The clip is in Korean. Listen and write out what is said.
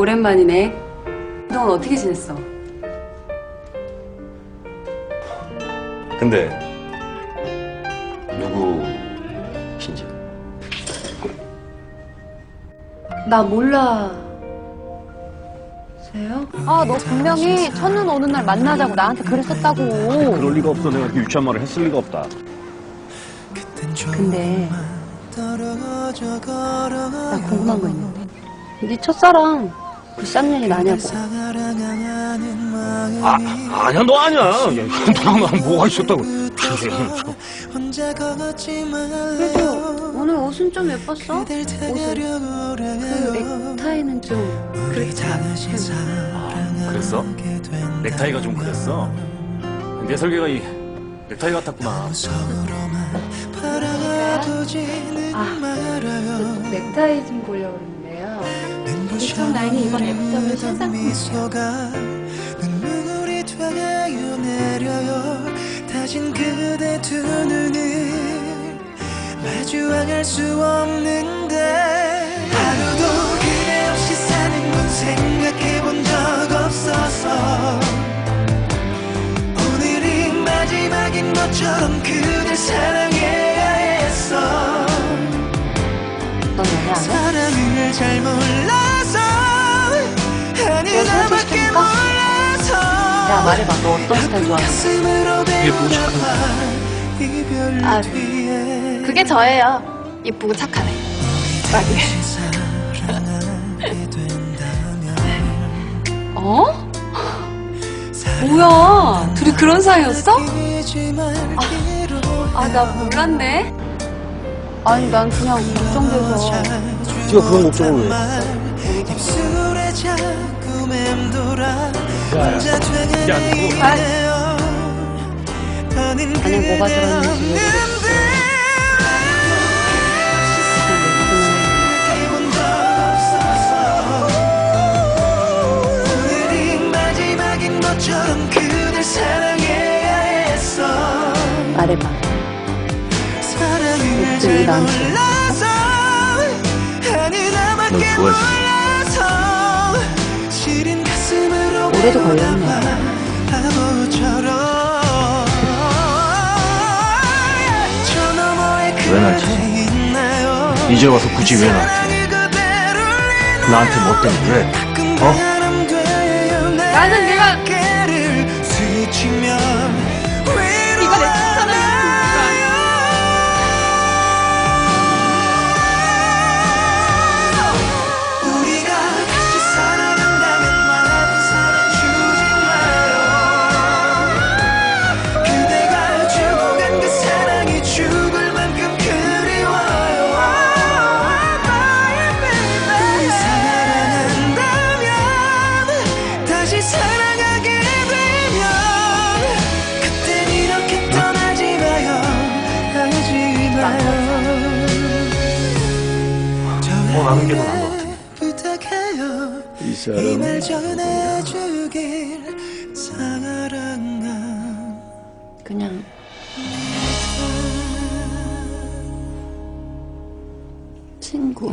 오랜만이네. 그동안 어떻게 지냈어? 근데 누구신지 나 몰라. 세요? 아, 너 분명히 첫눈 오는 날 만나자고 나한테 그랬었다고. 그럴 리가 없어. 내가 그렇게 유치한 말을 했을 리가 없다. 근데 나 궁금한 거 있는데. 네 첫사랑 그 쌍년이 나냐고. 아, 아니야, 너 아니야. 야, 너랑 나랑 뭐가 있었다고. 그래도 오늘 옷은 좀 예뻤어. 옷은. 그 넥타이는 좀 그렇지 않아. 그랬어? 넥타이가 좀 그랬어? 내 설계가 이 넥타이 같았구나 아, 그 넥타이 좀 보려고 그러는데 요. 이쪽 라인이 이번 애프터블 신상품이에요. 눈물이 되어 내려요 다신 그대 두 눈을 마주할 수 없는데 하루도 그대 없이 사는 건 생각해 본 적 없어서 오늘이 마지막인 것처럼 그댈 사랑 사랑을 잘 몰라서 아니 내가 나밖에 소개시켜줄까? 몰라서 야, 말해봐. 너 어떤 스타일 좋아하는 이게 뭐 이별 아, 그게 저예요. 이쁘고 착하네. 된다면 어? 뭐야? 둘이 그런 사이였어? 말기로 아, 나 몰랐네. 아니, 난 그냥 걱정돼서. 네가 그런 걱정을 왜? 혼자 야, 되는 그거- 안에 뭐가 했어 말해봐. 왜 아니 나밖에 널 좋아했어. 오래도 걸렸네. 너머에 왜날 찾아? 이제 와서 굳이 왜 나한테 나한테 뭐 때문에 그래? 어? 나는 내가 뭐 하는 게 더 나은 것 같아 부탁해요 이 이말 사람. 전해주길 사랑한 그냥 친구.